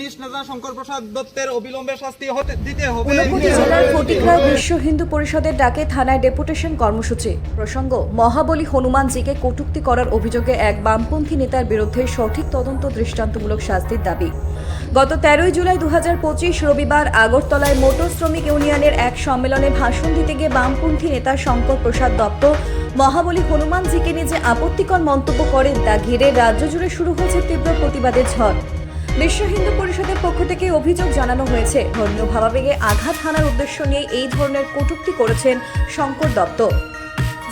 নিজ নেতা শঙ্কর প্রসাদ দত্তের অবিলম্বে শাস্তি হতে দিতে হবে। জেলার ফটিকরায় বিশ্ব হিন্দু পরিষদের ডাকে থানায় ডেপুটেশন কর্মসূচি। প্রসঙ্গ মহাবলী হনুমানজিকে কটূক্তি করার অভিযোগে এক বামপন্থী নেতার বিরুদ্ধে সঠিক তদন্ত দৃষ্টান্তমূলক শাস্তির দাবি। গত তেরোই জুলাই দু রবিবার আগরতলায় মোটর শ্রমিক ইউনিয়নের এক সম্মেলনে ভাষণ দিতে গিয়ে বামপন্থী নেতা শঙ্কর প্রসাদ দত্ত মহাবলী হনুমানজিকে নিয়ে যে আপত্তিকর মন্তব্য করেন তা ঘিরে রাজ্য জুড়ে শুরু হয়েছে তীব্র প্রতিবাদের ঝড়। বিশ্ব হিন্দু পরিষদের পক্ষ থেকে অভিযোগ জানানো হয়েছে, ধর্মীয় ভাবাবেগে আঘাত হানার উদ্দেশ্য নিয়ে এই ধরনের কটূক্তি করেছেন শঙ্কর দত্ত,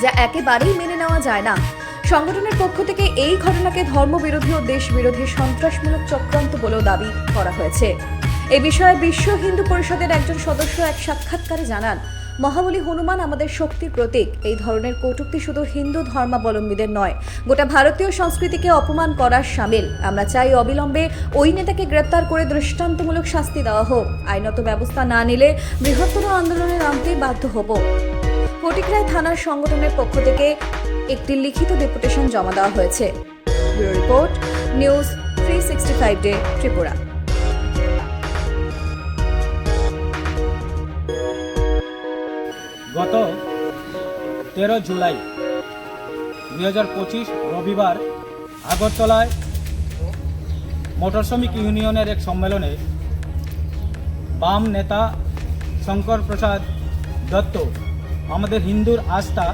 যা একেবারেই মেনে নেওয়া যায় না। সংগঠনের পক্ষ থেকে এই ঘটনাকে ধর্মবিরোধী ও দেশবিরোধী সন্ত্রাসমূলক চক্রান্ত বলেও দাবি করা হয়েছে। এ বিষয়ে বিশ্ব হিন্দু পরিষদের একজন সদস্য এক সাক্ষাৎকারে জানান মহাবলী হনুমান আমাদের শক্তির প্রতীক। এই ধরনের কটূক্তি শুধু হিন্দু ধর্মাবলম্বীদের নয়, গোটা ভারতীয় সংস্কৃতিকে অপমান করার সামিল। আমরা চাই অবিলম্বে ওই নেতাকে গ্রেপ্তার করে দৃষ্টান্তমূলক শাস্তি দেওয়া হোক। আইনত ব্যবস্থা না নিলে বৃহত্তর আন্দোলনে নামতে বাধ্য হব। ফটিকরায় থানার সংগঠনের পক্ষ থেকে একটি লিখিত ডেপুটেশন জমা দেওয়া হয়েছে। Report, news three sixty five day, Tripura. গত তেরো জুলাই দুই হাজার পঁচিশ রবিবার আগরতলায় মোটর শ্রমিক ইউনিয়নের এক সম্মেলনে বাম নেতা শঙ্কর প্রসাদ দত্ত, আমাদের হিন্দুর আস্থা,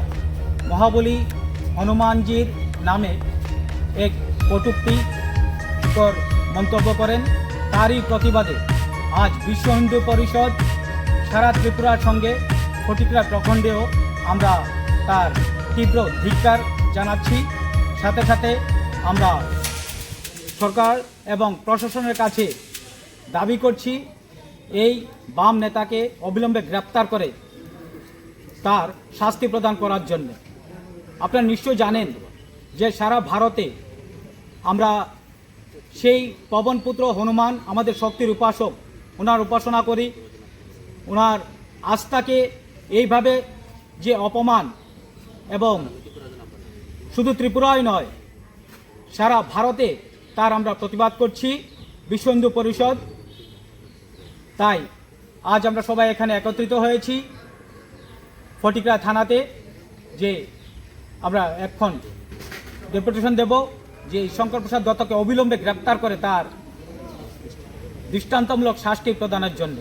মহাবলী হনুমানজির নামে এক কটুক্তিকর মন্তব্য করেন। তারই প্রতিবাদে আজ বিশ্ব হিন্দু পরিষদ সারা ত্রিপুরার সঙ্গে ফটিকরা প্রখণ্ডেও আমরা তার তীব্র ধিক্কার জানাচ্ছি। সাথে সাথে আমরা সরকার এবং প্রশাসনের কাছে দাবি করছি, এই বাম নেতাকে অবিলম্বে গ্রেপ্তার করে তার শাস্তি প্রদান করার জন্য। আপনারা নিশ্চয় জানেন যে সারা ভারতে আমরা সেই পবনপুত্র হনুমান, আমাদের শক্তির উপাসক, ওনার উপাসনা করি। ওনার আস্থাকে এইভাবে যে অপমান এবং শুধু ত্রিপুরায় নয়, সারা ভারতে তার আমরা প্রতিবাদ করছি, বিশ্ব হিন্দু পরিষদ। তাই আজ আমরা সবাই এখানে একত্রিত হয়েছি ফটিকরা থানাতে যে আমরা এখন ডেপুটেশন দেব, যে শঙ্কর প্রসাদ দত্তকে অবিলম্বে গ্রেপ্তার করে তার দৃষ্টান্তমূলক শাস্তি প্রদানের জন্য।